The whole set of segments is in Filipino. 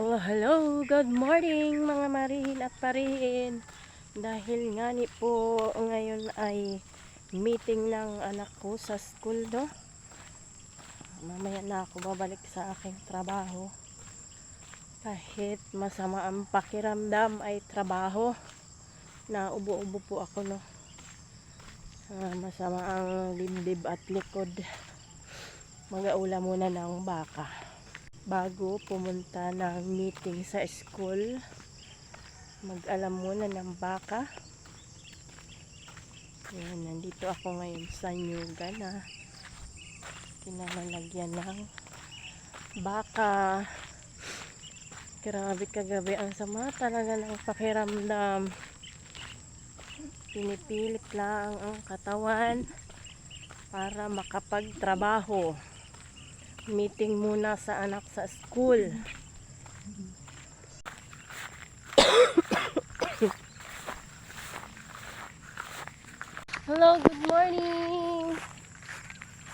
Oh, hello, good morning mga marihin at parihin. Dahil nga ni po ngayon ay meeting ng anak ko sa school do. Mamaya na ako babalik sa aking trabaho. Kahit masama ang pakiramdam ay trabaho. Na ubo-ubo po ako no. Ah, masama ang dibdib at likod. Mag-aula muna ng baka bago pumunta ng meeting sa school. Mag-alam muna ng baka. Ayan, nandito ako ngayon sa Nyuga na kinalalagyan ng baka. Grabe kagabi ang sama talaga ng pakiramdam. Pinipilit lang ang katawan para makapagtrabaho meeting muna sa anak sa school. Hello, good morning.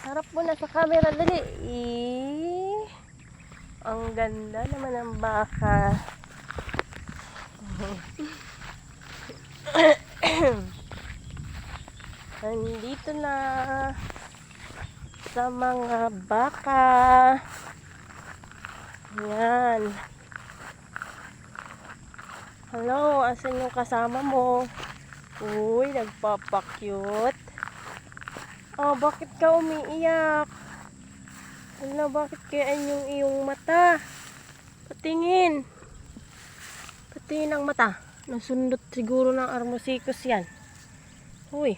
Harap mo na sa camera, dali. Eh, ang ganda naman ng baka. Nandito na sa mga baka. Yan. Hello, asan yung kasama mo? Uy, nagpapakyut. Oh, bakit ka umiiyak? Wala, bakit kaya yung iyong mata? Patingin. Patingin ang mata. Nasundot siguro ng armosikos yan. Uy.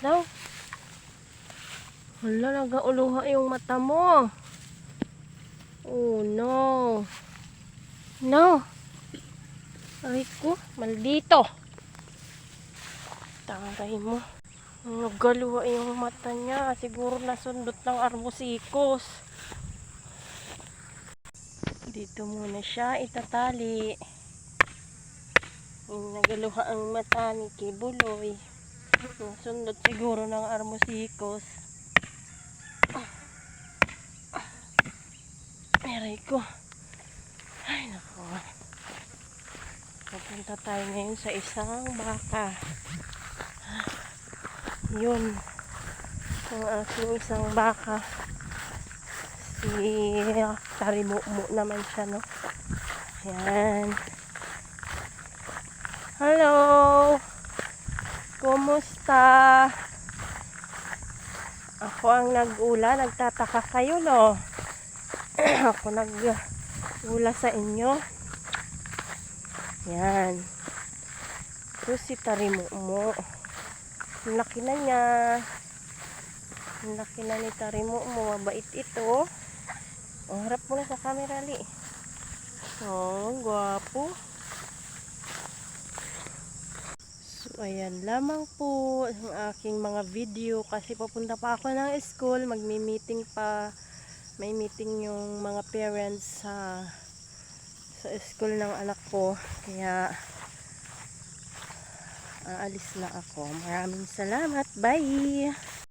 Daw. Wala, nagauluha yung mata mo. Oh, no. No. Aray ko, maldito. Taray mo. Nagaluha yung mata niya. Siguro nasundot ng armosikos. Dito muna siya itatali. Nagaluha ang mata ni Kibuloy. Nasundot siguro ng armosikos. Aray ko. Ay, nako. Pupunta tayo ngayon sa isang baka. Yun. Ang aking isang baka. Si Tarimumo naman siya, no? Ayan. Hello! Kumusta? Ako ang nag-ula. Nagtataka kayo, no? ako nag-ula sa inyo. Yan. Ito si Tarimumo. Ang laki na niya. Ang laki na ni Tarimumo. Mabait ito. Oh, harap mo na sa camera, li. Oh, gwapo. So, ayan lamang po ang aking mga video kasi papunta pa ako ng school. Magmi-meeting pa. May meeting yung mga parents sa sa school ng anak ko. Kaya aalis na ako. Maraming salamat. Bye!